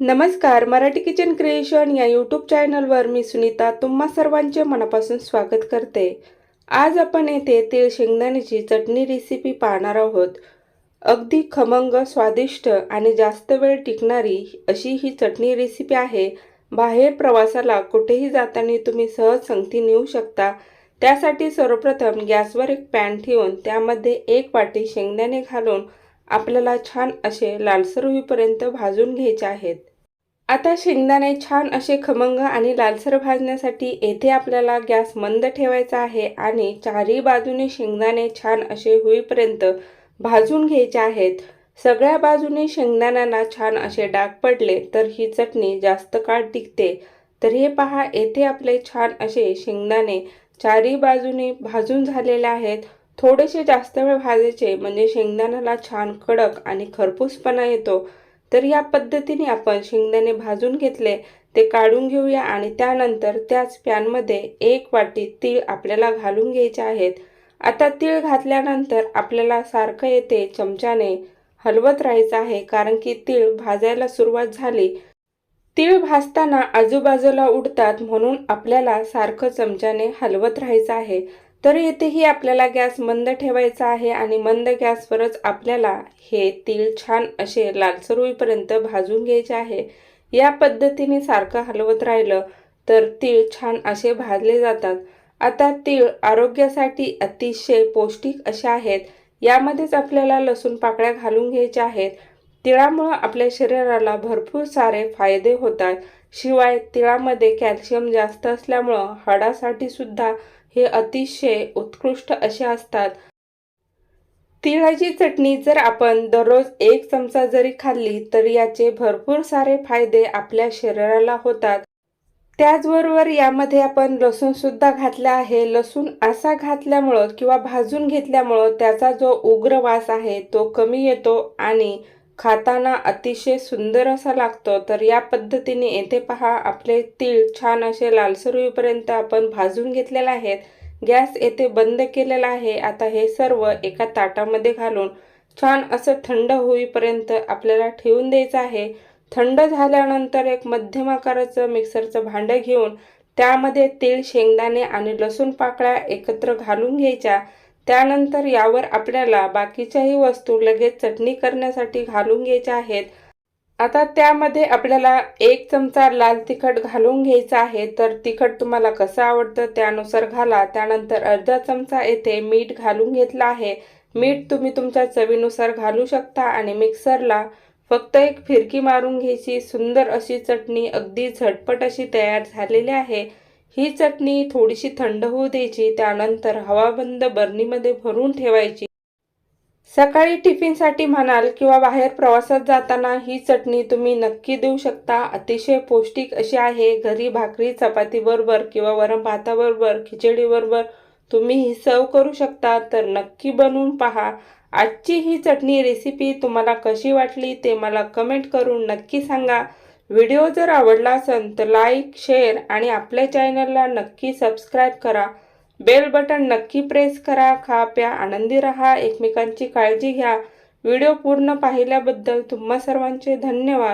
नमस्कार Marathi kitchen creation या YouTube चॅनलवर मी सुनीता तुम्हा सर्वांचे मनापासून स्वागत करते. आज आपण येथे तीळ शेंगदाण्याची चटणी रेसिपी पाहणार आहोत. अगदी खमंग स्वादिष्ट आणि जास्त वेळ टिकणारी अशी ही चटणी रेसिपी आहे. बाहेर प्रवासाला कुठेही जाताना तुम्ही सहज संगती नेऊ शकता. त्यासाठी सर्वप्रथम गॅसवर एक पॅन ठेवून त्यामध्ये एक वाटी शेंगदाणे घालून आपल्याला छान असे लालसर होईपर्यंत भाजून घ्यायचे आहेत. आता शेंगदाणे छान असे खमंग आणि लालसर भाजण्यासाठी येथे आपल्याला गॅस मंद ठेवायचा आहे आणि चारही बाजूने शेंगदाणे छान असे होईपर्यंत भाजून घ्यायचे आहेत. सगळ्या बाजूने शेंगदाण्यांना छान असे डाग पडले तर ही चटणी जास्त काळ टिकते. तर हे पहा येथे आपले छान असे शेंगदाणे चारही बाजूने भाजून झालेले आहेत. थोडेसे जास्त वेळ भाजायचे म्हणजे शेंगदाण्याला छान कडक आणि खरपूसपणा येतो. तर या पद्धतीने आपण शेंगदाणे भाजून घेतले ते काढून घेऊया आणि त्यानंतर त्याच पॅनमध्ये एक वाटी तीळ आपल्याला घालून घ्यायचे आहेत. आता तीळ घातल्यानंतर आपल्याला सारखं येते चमच्याने हलवत राहायचं आहे कारण की तीळ भाजायला सुरुवात झाली. तीळ भाजताना आजूबाजूला उडतात म्हणून आपल्याला सारखं चमच्याने हलवत राहायचं आहे. तर येथेही आपल्याला गॅस मंद ठेवायचा आहे आणि मंद गॅसवरच आपल्याला हे तीळ छान असे लालसर होईपर्यंत भाजून घ्यायचे आहे. या पद्धतीने सारखं हलवत राहिलं तर तीळ छान असे भाजले जातात. आता तीळ आरोग्यासाठी अतिशय पौष्टिक असे आहेत. यामध्येच आपल्याला लसूण पाकळ्या घालून घ्यायच्या आहेत. तिळामुळं आपल्या शरीराला भरपूर सारे फायदे होतात. शिवाय तिळामध्ये कॅल्शियम जास्त असल्यामुळं हाडासाठी सुद्धा हे अतिशय उत्कृष्ट असे असतात. तिळाची चटणी जर आपण दररोज एक चमचा जरी खाल्ली तर याचे भरपूर सारे फायदे आपल्या शरीराला होतात. त्याचबरोबर यामध्ये आपण लसूण सुद्धा घातला आहे. लसूण असा घातल्यामुळं किंवा भाजून घेतल्यामुळं त्याचा जो उग्र वास आहे तो कमी येतो आणि खाताना अतिशय सुंदर असा लागतो. तर या पद्धतीने येथे पहा आपले तीळ छान असे लालसर होईपर्यंत आपण भाजून घेतलेले आहेत. गॅस येथे बंद केलेला आहे. आता हे सर्व एका ताटामध्ये घालून छान असं थंड होईपर्यंत आपल्याला ठेवून द्यायचं आहे. थंड झाल्यानंतर एक मध्यम आकाराचं मिक्सरचं भांडं घेऊन त्यामध्ये तीळ शेंगदाणे आणि लसूण पाकळ्या एकत्र घालून घ्यायच्या. त्यानंतर यावर आपल्याला बाकीच्याही वस्तू लगेच चटणी करण्यासाठी घालून घ्यायच्या आहेत. आता त्यामध्ये आपल्याला एक चमचा लाल तिखट घालून घ्यायचा आहे. तर तिखट तुम्हाला कसं आवडतं त्यानुसार घाला. त्यानंतर अर्धा चमचा येथे मीठ घालून घेतला आहे. मीठ तुम्ही तुमच्या चवीनुसार घालू शकता आणि मिक्सरला फक्त एक फिरकी मारून घ्यायची. सुंदर अशी चटणी अगदी झटपट अशी तयार झालेली आहे. ही चटणी थोडीशी थंड होऊ द्यायची त्यानंतर हवाबंद बर्नीमध्ये भरून ठेवायची. सकाळी टिफिनसाठी म्हणाल किंवा बाहेर प्रवासात जाताना ही चटणी तुम्ही नक्की देऊ शकता. अतिशय पौष्टिक अशी आहे. घरी भाकरी चपातीबरोबर किंवा वरम भाताबरोबर खिचडीबरोबर तुम्ही ही सर्व करू शकता. तर नक्की बनवून पहा. आजची ही चटणी रेसिपी तुम्हाला कशी वाटली ते मला कमेंट करून नक्की सांगा. व्हिडिओ जर आवडला असेल तर लाईक शेअर आणि आपल्या चॅनलला नक्की सबस्क्राईब करा. बेल बटन नक्की प्रेस करा. खा प्या आनंदी रहा. एकमेकांची काळजी घ्या. व्हिडिओ पूर्ण पाहिल्याबद्दल तुम्हा सर्वांचे धन्यवाद.